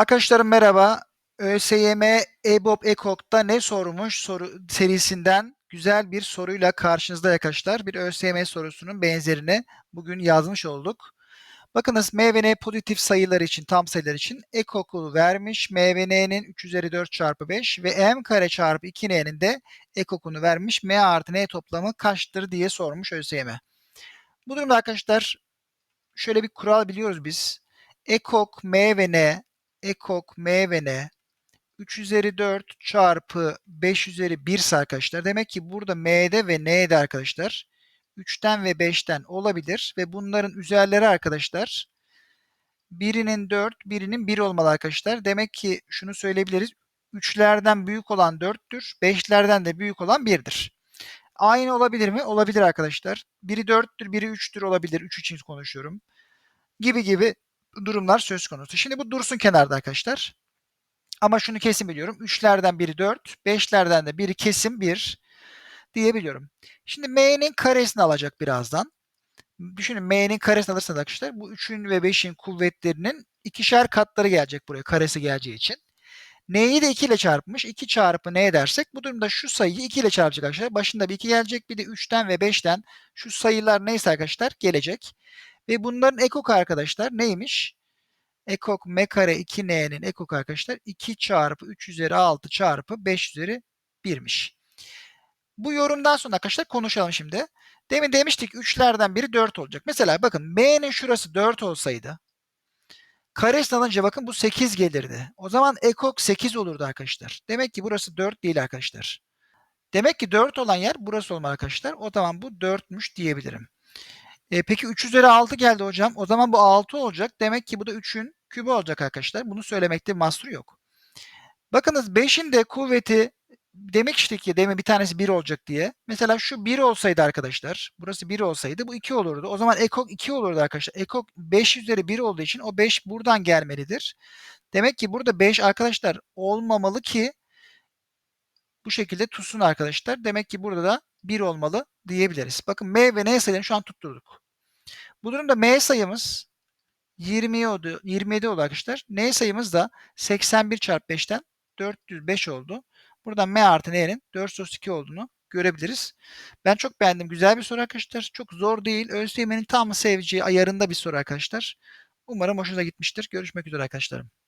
Arkadaşlarım merhaba. ÖSYM EBOB EKOK'ta ne sormuş soru serisinden güzel bir soruyla karşınızda arkadaşlar. Bir ÖSYM sorusunun benzerini bugün yazmış olduk. Bakınız M ve N pozitif sayılar için, tam sayılar için ekokunu vermiş. M ve N'nin 3 üzeri 4 çarpı 5 ve M kare çarpı 2N'nin de ekokunu vermiş. M artı N toplamı kaçtır diye sormuş ÖSYM. Bu durumda arkadaşlar şöyle bir kural biliyoruz biz. Ekok M ve N ekok M ve N 3 üzeri 4 çarpı 5 üzeri 1 ise arkadaşlar. Demek ki burada M'de ve N'de arkadaşlar 3'ten ve 5'ten olabilir ve bunların üzerleri arkadaşlar birinin 4, birinin 1 olmalı arkadaşlar. Demek ki şunu söyleyebiliriz. 3'lerden büyük olan 4'tür, 5'lerden de büyük olan 1'dir. Aynı olabilir mi? Olabilir arkadaşlar. Biri 4'tür, biri 3'tür olabilir. 3 için konuşuyorum. Gibi gibi durumlar söz konusu. Şimdi bu dursun kenarda arkadaşlar. Ama şunu kesin biliyorum. 3'lerden biri 4, 5'lerden de biri kesin 1 diyebiliyorum. Şimdi m'nin karesini alacak birazdan. Düşünün m'nin karesini alırsanız arkadaşlar bu 3'ün ve 5'in kuvvetlerinin ikişer katları gelecek buraya karesi geleceği için. N'yi de 2 ile çarpmış. 2 çarpı n dersek bu durumda şu sayıyı 2 ile çarpacak arkadaşlar. Başında bir 2 gelecek. Bir de 3'ten ve 5'ten şu sayılar neyse arkadaşlar gelecek. Ve bunların ekok arkadaşlar neymiş? Ekok m kare 2n'nin ekok arkadaşlar 2 çarpı 3 üzeri 6 çarpı 5 üzeri 1'miş. Bu yorumdan sonra arkadaşlar konuşalım şimdi. Demin demiştik 3'lerden biri 4 olacak. Mesela bakın m'nin şurası 4 olsaydı karesini alınca bakın bu 8 gelirdi. O zaman ekok 8 olurdu arkadaşlar. Demek ki burası 4 değil arkadaşlar. Demek ki 4 olan yer burası olmalı arkadaşlar. O zaman bu 4'müş diyebilirim. E, peki 3 üzeri 6 geldi hocam. O zaman bu 6 olacak. Demek ki bu da 3'ün kübü olacak arkadaşlar. Bunu söylemekte mahsur yok. Bakınız 5'in de kuvveti demek işte ki demin bir tanesi 1 olacak diye. Mesela şu 1 olsaydı arkadaşlar. Burası 1 olsaydı bu 2 olurdu. O zaman ekok 2 olurdu arkadaşlar. Ekok 5 üzeri 1 olduğu için o 5 buradan gelmelidir. Demek ki burada 5 arkadaşlar olmamalı ki bu şekilde tutsun arkadaşlar. Demek ki burada da 1 olmalı diyebiliriz. Bakın M ve N sayılarını şu an tutturduk. Bu durumda M sayımız 20 oldu, 27 oldu arkadaşlar. N sayımız da 81 çarpı 5'ten 405 oldu. Buradan M artı N'nin 432 olduğunu görebiliriz. Ben çok beğendim. Güzel bir soru arkadaşlar. Çok zor değil. ÖSYM'nin tam seveceği ayarında bir soru arkadaşlar. Umarım hoşunuza gitmiştir. Görüşmek üzere arkadaşlarım.